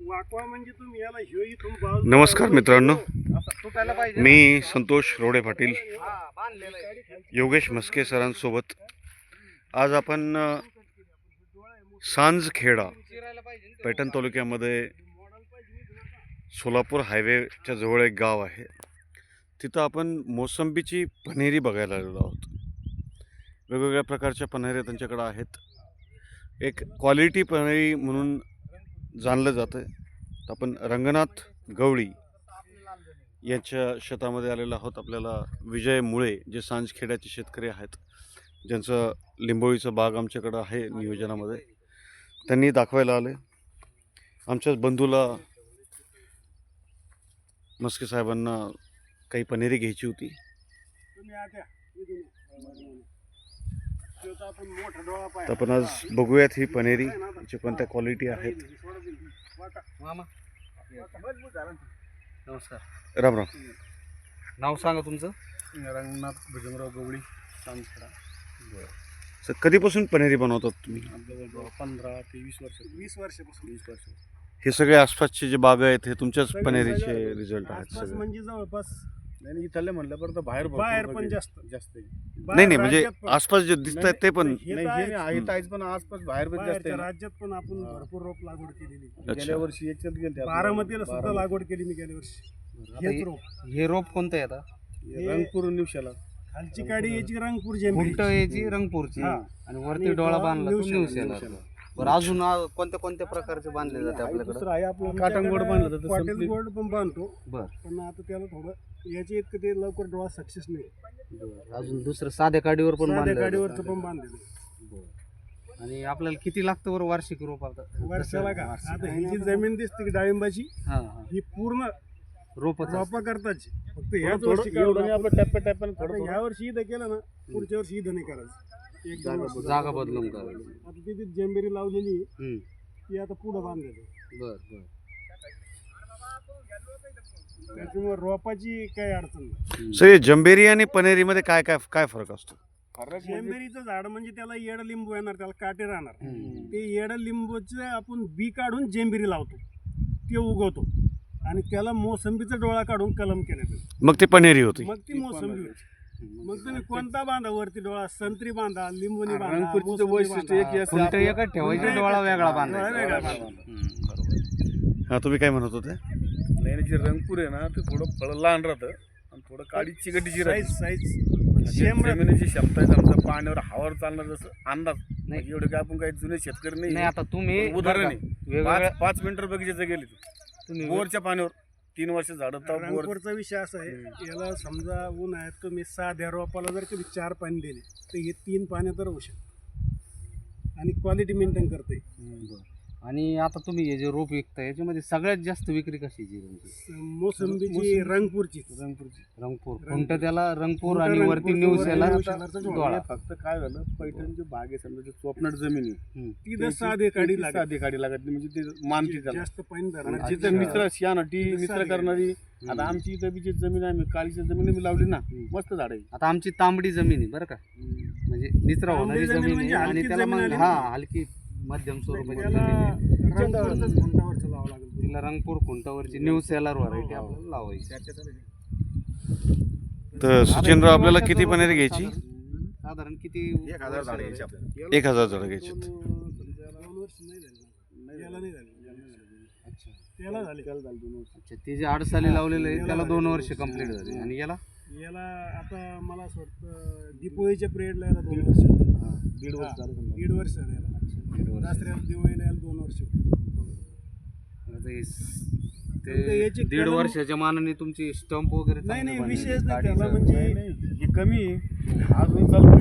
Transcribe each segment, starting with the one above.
वाकवा म्हणजे तुम्ही याला ह्यो इथून बाजू- नमस्कार मित्रांनो. मी संतोष रोडे पाटील. योगेश म्हस्के सरांसोबत. आज आपण अ, सांजखेडा. पैठण तालुक्यामध्ये सोलापूर हायवेच्या जवळ एक गाव आहे. तिथं आपण मोसंबीची पन्हेरी बघायला आलेलो आहोत. वेगवेगळ्या प्रकारच्या पन्हेऱ्या त्यांच्याकडे आहेत. एक क्वालिटी पन्हेरी म्हणून जाणलं जातं तर आपण रंगनाथ गवळी यांच्या शेतामध्ये आलेलो आहोत. आपल्याला विजय मुळे जे सांजखेड्याचे शेतकरी आहेत ज्यांचं लिंबोळीचं बाग आमच्याकडं आहे नियोजनामध्ये त्यांनी दाखवायला आले. आमच्याच बंधूला मस्के साहेबांना काही पनेरी घ्यायची होती तुम्ही आत्या, इथून या. ह्यो तर आपण आज बघूयात ही पनेरी याची कोणत्या क्वालिटी आहेत. नमस्कार. राम राम नाव सांगा तुमचं. रंगनाथ भुजंगराव गवळी सांजखेडा सर कधीपासून पनेरी बनवतात तुम्ही? पंधरा ते वीस वर्ष. वीस वर्षापासून. वीस वर्ष. हे सगळे आसपासचे जे बाग आहेत हे तुमच्याच पनेरीचे रिझल्ट आहेत आसपास सगळे. म्हणजे जवळपास नाही इथले म्हणलं परत बाहेर बाहेर. पण जास्त जास्त. नाही नाही म्हणजे आसपास जे दिसत आहेत ते पण आहेच पण आसपास बाहेर पण जास्त. राज्यात पण आपण. भरपूर रोप लागवड केलेली. गेल्या वर्षी याच्यात गेलते आपण. बारामतीला सुद्धा. लागवड केली मी गेल्या वर्षी हे- रोप हे रोप कोणतं आहे आता रंगपूर निवशाला खालची काडी याची रंगपूर खुंट याची रंगपूरची. आणि वरती डोळा बांधला निवशेला. बरं अजून आ- कोणत्या कोणत्या प्रकारचे बांधले जाते आपल्याकडे? दुसरं आहे आपलं काटन गोड बांधलं संपली. गोल्ड पण बांधतो. बर. पण आता त्याला थोडं याचे इतकं ते लवकर डोळा सक्सेस नाही. अजून दुसरं साध्या काडीवर पण साध्या बांधलं गाडीवरचं पण बांधलेलं जातं. आणि आपल्याला किती लागतं बरं वार्षिक रोप आता? वर्षाला का? आता ही जी जमीन दिसते की डाळिंबाची हा हा. ही पूर्ण रोपच रोपा करताची फक्त ह्याच थोडं- वर्षी एवढं नाही आपलं टप्प्या थोडं ह्या वर्षी इथं केलं ना पुढच्या वर्षी इथं नाही करायचं. एक दोन वर्ष. जागा बदलून करायची आता तिथे जेंबेरी लावलेली आहे, हम्म. ती आता पुढं बांधलेली बर बर. त्याच्यामुळे रोपाची काही अडचण नाही. सर हे जंबेरी आणि पनेरीमध्ये काय काय काय फरक असतो? फरक म्हणजे जेंबेरीचं झाड म्हणजे त्याला येड लिंबू येणार त्याला काटे राहणार. ते येड लिंबूचं आपण बी काढून जेंबिरी लावतो. ते उगवतो. आणि त्याला मोसंबीचा डोळा काढून कलम केलं जातं. मग ते पनेरी होती. मग ती मोसंबी होती. मग तुम्ही कोणता बांधा वरती डोळा? संत्री बांधा लिंबूनी बांधा रंगपूरचं मोसंबी वैशिष्ट्य बांधा. एक असं खुंट आपलं- एकच ठेवायची? खुंट डोळा वेगळा बांधायचा. डोळा वेगळा हम्म, बरोबर. हा तुम्ही काय म्हणत होते? नाही जे रंगपूर आहे ना ते थोडं फळ लहान राहतं आणि थोडं काळी चिकटीची साईज राहते साईज सेम जमिनीची क्षमता आहे समजा पाण्यावर हवावर चालणार जसं अंदाज. नाही. म्हणजे एवढे काय आपण काही जुने शेतकरी नाही. नाही आता तुम्ही उदाहरण आहे. वेगवेगळ्या पाच पाच मिनिटं बगीच्याचं गेले तुम्ही बोरच्या पाण्यावर. तीन वर्ष झाडं तर बोर विषय असा आहे. याला समजा ऊन आहे तुम्ही साध्या रोपाला जर तुम्ही चार पाणी दिले तर हे तीन पाण्यात राहू शकतं आणि क्वालिटी मेंटेन करते बरं. आणि आता तुम्ही हे जे रोप विकता याच्यामध्ये सगळ्यात जास्त विक्री कशाची तुमची? मोसंबीची रंगपूरची. रंगपूरची. रंगपूर. खुंट त्याला? रंगपूर आणि वरती रंगपूर, न्यूज याला डोळा. फक्त काय झालं? पैठणची बाग आहे समजा जे चोपनाट जमीन आहे. हम्म. तिथं साधे काढी ती लागत साधी काढी लागत नाही म्हणजे ते मानती त्याला. जास्त पाणी धरणार. जिथं मित्र शियानटी तिथं मित्र करणारी आता आमची इथं बी जी जमीन आहे आम्ही काळीची जमीन मी लावली ना. मस्त झाड आहे. आता आमची तांबडी जमीन आहे बरं का? म्हणजे निचरा तांबडी होणारी जमीन जमीन म्हणजे आहे आणि त्याला हा? हलकी. मध्यम स्वरूपाची जमीन आहे. लावावं लागेल. तिला रंगपूर खुंटावरची न्यू सेलर व्हरायटी आपल्याला लावायची. तर सचिनराव आपल्याला किती पनेरी घ्यायची? साधारण. किती एक हजार झाडं घ्यायची आपल्याला. एक हजार झाडं घ्यायची. दोन वर्ष नाही झाली. त्याला नाही झाली. अच्छा. त्याला झाले. अच्छा ते जे आठ साली लावलेलं आहे त्याला दोन वर्ष कंप्लीट झाली. आणि याला? याला आता मला असं वाटतं दीपोळीच्या पिरियडला याला दोन वर्ष दीड वर्ष हा. दीड वर्ष झालं याला. दीड वर्ष. दसऱ्याला दिवाळीला याला दोन वर्ष आता हे स- तर ते याची दीड कलम- वर्षाच्या मानाने तुमची स्टंप वगैरे नाही नाही विशेष. नाही त्याला म्हणजे हे कमी आहे. अजून चालू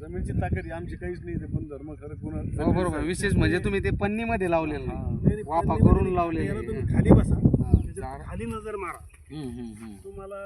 जमिनीची ताकद आहे, आमची काहीच नाही ते पण धर्म खरं कुणा हो बरोबर विशेष म्हणजे तुम्ही ते पन्नीमध्ये लावलेलं नाही वाफा करून नाही. लावलेले आहे. तुम्ही खाली बसा त्याच्यात खाली नजर मारा हम्म, हम्म, हम्म. तुम्हाला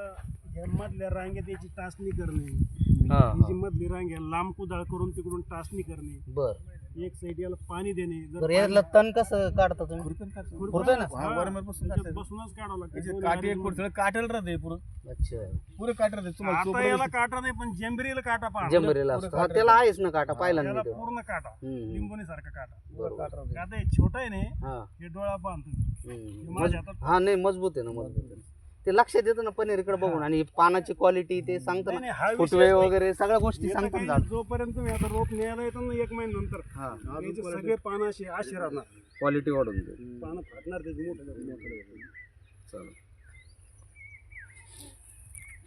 या मधल्या रांगेत याची टाचणी करणे हा, ही जी. मधली रांग आहे लांब कुदाळ करून तिकडून टाचणी करणे. बर. एक साईड याला पाणी देणे. जर बरं याला तण कसं काढता तुम्ही? खुरपण काढतो. खुरपं ना? हा, वरमेर बसून त्याच्यात काढतात. बसूनच काढावं लागतं. काटे काटेल राहते पुरं. अच्छा. पुरे काटे राहते तुम्हाला आता याला काटा नाही पण जेंबरीला काटा पहा. जंबरीला असतो. हा, त्याला आहेच ना काटा पाहिला ना त्याला मी तो. पूर्ण काटा. हम्म, लिंबोनी सारखा काटा. पुरं काट राहते. काटा हे छोटा आहे ना हा. हे डोळा बांधतो हम्म. माझ्या मज- हातात हा नाही मजबूत आहे ना मजबूत आहे. ते लक्षात येतं ना पनीरकडे बघून आणि पानाची क्वालिटी ते सांगतं नाही, ना. विषय फुटवे नाही. वगैरे सगळ्या गोष्टी येतं सांगतात झाड. जोपर्यंत तुम्ही आता रोप न्यायला येतो ना एक महिन्यानंतर हा याचे सगळे पानं अशी अशी राहणार. क्वालिटी वाढून जाईल. पानं फाटणार त्याची मोठे चालेल.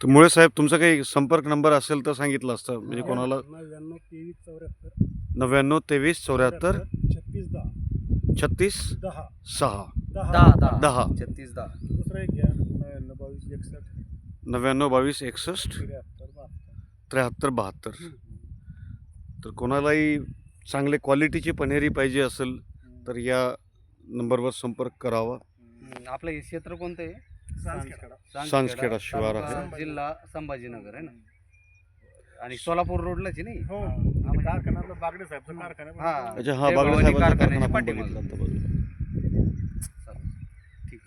तर मुळे साहेब तुमचा काही संपर्क नंबर असेल तर सांगितलं असतं. म्हणजे कोणाला? नव्याण्णव तेवीस चौऱ्याहत्तर. नव्याण्णव तेवीस चौऱ्याहत्तर छत्तीस दहा. छत्तीस दहा. सहा. दहा. दहा दहा. दहा. छत्तीस दहा. दुसरा एक घ्या. नव्याण्णव बावीस एकसष्ट. नव्याण्णव बावीस एकसष्ट. त्र्याहत्तर बहात्तर. तर कोणालाही चांगले क्वालिटीची पनेरी पाहिजे असेल तर या नंबरवर संपर्क करावा. आपलं हे क्षेत्र कोणतं आहे? सांसखेडा. सांसखेडा शिवार आहे. जिल्हा संभाजीनगर आहे ना? आणि सोलापूर रोडलाच आहे नाही हो. कारखाना बागडे कारखाना. हा अच्छा हा बागडे कारखाना.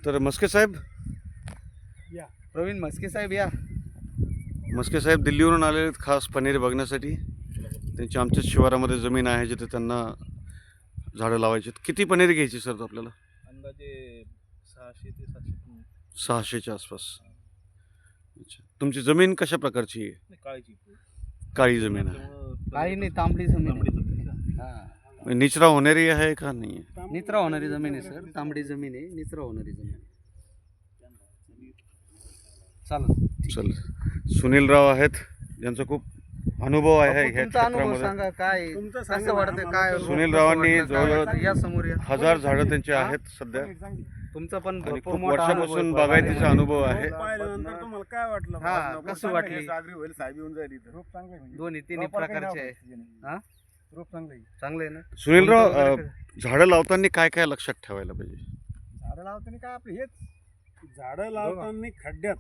तर मस्के साहेब प्रवीण म्हस्के साहेब या मस्के साहेब दिल्लीवरून आलेले आहेत खास पनीर बघण्यासाठी त्यांची आमच्याच शिवारामध्ये जमीन आहे जिथे त्यांना झाडं लावायची आहेत. किती पनीर घ्यायची सर आपल्याला अंदाजे सहाशे ते सातशे. सहाशेच्या आसपास अच्छा तुमची जमीन कशा प्रकारची आहे नाही, काळी जमीन आहे काही नाही तांबडी जमीन आहे. जमीन आहे. हा. म्हणजे निचरा होणारी आहे का नाही आहे? निचरा होणारी जमीन आहे सर तांबडी जमीन आहे निचरा होणारी जमीन आहे चालेल. चल. सुनीलराव आहेत. ज्यांचा खूप अनुभव आहे ह्या क्षेत्रामध्ये. काय? कसं वाटतं काय सुनील रावांनी काय? जवळजवळ समोर या. हजार झाडं त्यांची हा? आहेत सध्या. तुमचा पण खूप वर्षापासून आहे. बागायतीचा अनुभव आहे. काय वाटलं? हा. कसं वाटली? सागरी होईल साहेब येऊन जाईल म्हणजे. दोन्ही तिन्ही प्रकारचे आहे. हा? रोप चांगलं ना? सुनीलराव झाडं लावताना काय काय लक्षात ठेवायला पाहिजे? झाडं लावताना काय आपलं हेच? झाडं लावताना खड्ड्यात.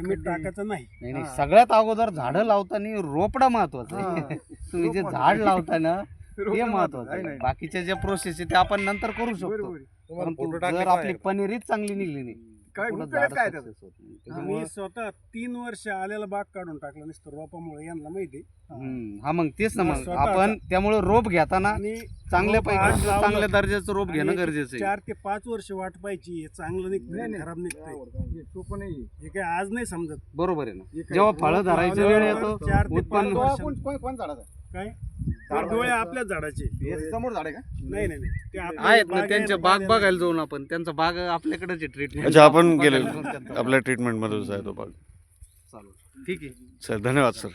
टाकायचं नाही. नाही नाही सगळ्यात अगोदर झाडं लावताना रोपडा महत्वाचं आहे. तुम्ही जे झाड लावताना ते महत्वाचं आहे. बाकीच्या ज्या प्रोसेस आहे ते आपण नंतर करू शकतो. तुम्हाला परंतु फोटो जर आपली? पनीरच चांगली निघली नाही काय पुढं उपयोग झाड काय success त्याचा? होत नाही. मी स्वतः तीन वर्ष आलेला बाग काढून टाकला नुसतं रोपामुळे यांना माहिती. हम्म, हा मग तेच ना हा, मग स्वतःचा. आपण त्यामुळे रोप घेताना आणि चांगल्या रोप आज पैकी लावलं. चांगल्या दर्जाचं रोप घेणं आणि गरजेचं आहे चार ते पाच वर्ष वाट पाहिजे हे चांगलं निघतंय खराब निघतंय सोपं नाही हे काय आज नाही समजत बरोबर आहे ना हे जेव्हा फळं धरायचा वेळ येतो चार ते उत्पन्न पाच वर्ष- कोण- कोण- कोण झाडाचा काय डोळे आपल्याच झाडाचे. हे समोर झाड आहे का? नाही नाही नाही. ते आपल्या आहेत ना त्यांच्या बाग बघायला जाऊन आपण. त्यांचा बाग आपल्याकडेच आहे ट्रीटमेंट अच्छा आपण गेले. आपल्या ट्रीटमेंटमध्येच आहे तो भाग चालू ठीक आहे. सर धन्यवाद सर.